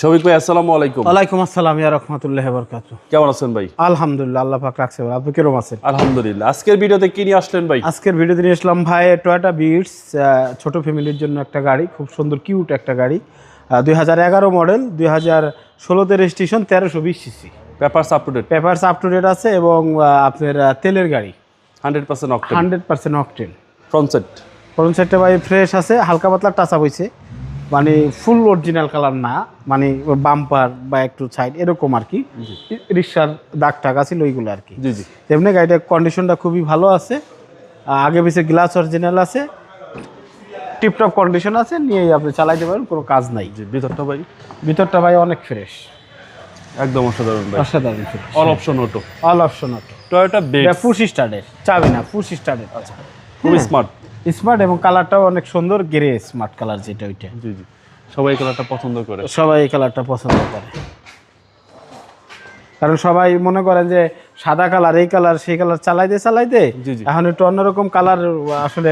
শফিক ভাই আসসালামু আলাইকুম। ওয়ালাইকুম আসসালাম ইয়া রহমতুল্লাহ বরকাত কেমন আছেন ভাই? আলহামদুলিল্লাহ আল্লাহ পাক রাখছে ভাই। আপনি কীরকম আছেন? আলহামদুলিল্লাহ। আজকের ভিডিওতে কি নিয়ে আসলেন ভাই? আজকের ভিডিওতে নিয়ে আসলাম ভাই টয়োটা বিটস ছোট ফ্যামিলির জন্য একটা গাড়ি খুব সুন্দর কিউট একটা গাড়ি। দুই হাজার এগারো মডেল দুই হাজার ষোলোতে রেজিস্ট্রেশন তেরোশো বিশ CC. Papers up to date papers up to date আছে এবং আপনার তেলের গাড়ি। Hundred percent octane hundred percent octane front set front সাইডটা ভাই ফ্রেশ আছে হালকা পাতলা টাচ হয়েছে মানে ফুল অরিজিনাল কালার না মানে বাম্পার বা একটু সাইড এরকম আর কি। রিক্সার দাগ টাগ আছে ওইগুলো আর কি। জি জি। তেমনি গাড়িটার কন্ডিশনটা খুবই ভালো আছে। আগে পিছিয়ে গ্লাস অরিজিনাল আছে। টিপটপ কন্ডিশন আছে নিয়েই আপনি চালাইতে পারেন কোনো কাজ নাই। ভিতরটা ভাই? ভিতরটা ভাই অনেক ফ্রেশ একদম অসাধারণ ভাই। অসাধারণ all option auto all option auto Toyota base push স্টার্টের চাবি না পুশ স্টার্টের আচ্ছা। খুব স্মার্ট স্মার্ট এবং কালারটাও অনেক সুন্দর গ্রে স্মার্ট কালার যেটা ওইটা। জি জি। সবাই কালারটা পছন্দ করে। সবাই এই কালারটা পছন্দ করে। কারণ সবাই মনে করেন যে সাদা কালার এই কালার সেই কালার চালাইতে চালাইতে জি, জি। এখন একটু অন্যরকম কালার আসলে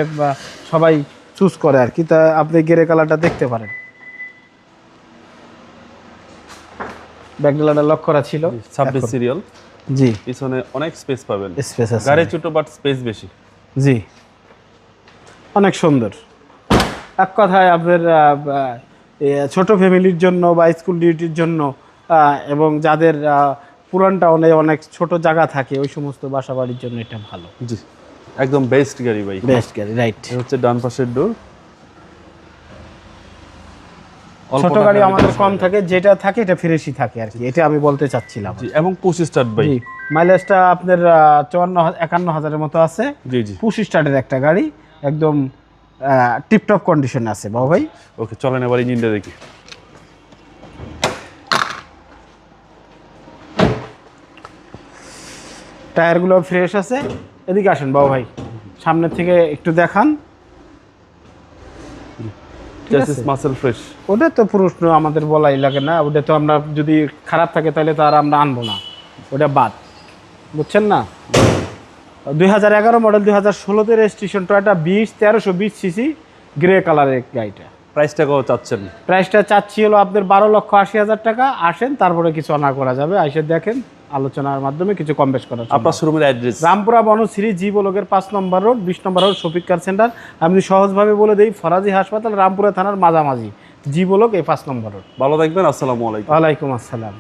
সবাই চুজ করে আর কি। তা আপনি গেরে কালারটা দেখতে পারেন। ব্যাকডালাটা লক করা ছিল। ছাব্বিশ সিরিয়াল জি। পিছনে অনেক স্পেস পাবেন। স্পেস আছে। গাড়ি ছোট বাট স্পেস বেশি। জি। অনেক সুন্দর। এক কথায় আপনার ছোট ফ্যামিলির জন্য বা স্কুল ডিউটির জন্য এবং যাদের পুরান টাউনে অনেক ছোট জায়গা থাকে ওই সমস্ত বাসা বাড়ির জন্য এটা ভালো। জি একদম বেস্ট গাড়ি ভাই। বেস্ট গাড়ি রাইট হচ্ছে ডান পাশের ডোর ছোট গাড়ি আমাদের কম থাকে যেটা থাকে এটা ফ্রেশই থাকে আর কি এটা আমি বলতে চাচ্ছিলাম। জি এবং পঁচিশ স্টার্ট ভাই। মাইলেজটা আপনার চুয়ান্ন একান্ন হাজারের মতো আছে। জি জি। পুশ স্টার্টের একটা গাড়ি একদম টিপটপ কন্ডিশনে আছে বাবু ভাই। ওকে চলেন এবার ইঞ্জিনটা দেখি। টায়ারগুলো ফ্রেশ আছে। এদিকে আসেন বাবু ভাই। সামনের থেকে একটু দেখান। মাসেল ফ্রেশ ওটা তো প্রশ্ন আমাদের বলাই লাগে না ওটা তো আমরা যদি খারাপ থাকে তাহলে তো আর আমরা আনব না। ওটা বাদ। বুঝছেন না? দুই এগারো মডেল দুই হাজার ষোলোতে রেজিস্ট্রেশন টয়টা বিশ তেরোশো বিশ সিসি গ্রে কালারের গাড়িটা। প্রাইসটা কত চাচ্ছেন? প্রাইসটা চাচ্ছি হলো আপনার বারো লক্ষ আশি হাজার টাকা। আসেন তারপরে কিছু অনার করা যাবে। আইসে দেখেন আলোচনার মাধ্যমে কিছু কম বেশ করা। আপনার শোরুমের অ্যাড্রেস রামপুরা বনশ্রী জি বলকের পাঁচ নম্বর রোড বিশ নম্বর রোড শফিক কার সেন্টার আমি সহজভাবে বলে দিই ফরাজি হাসপাতাল রামপুরা থানার মাঝামাঝি। জি বলক এই পাঁচ নম্বর রোড। ভালো থাকবেন আসসালামু আলাইকুম। ওয়ালাইকুম আসসালাম।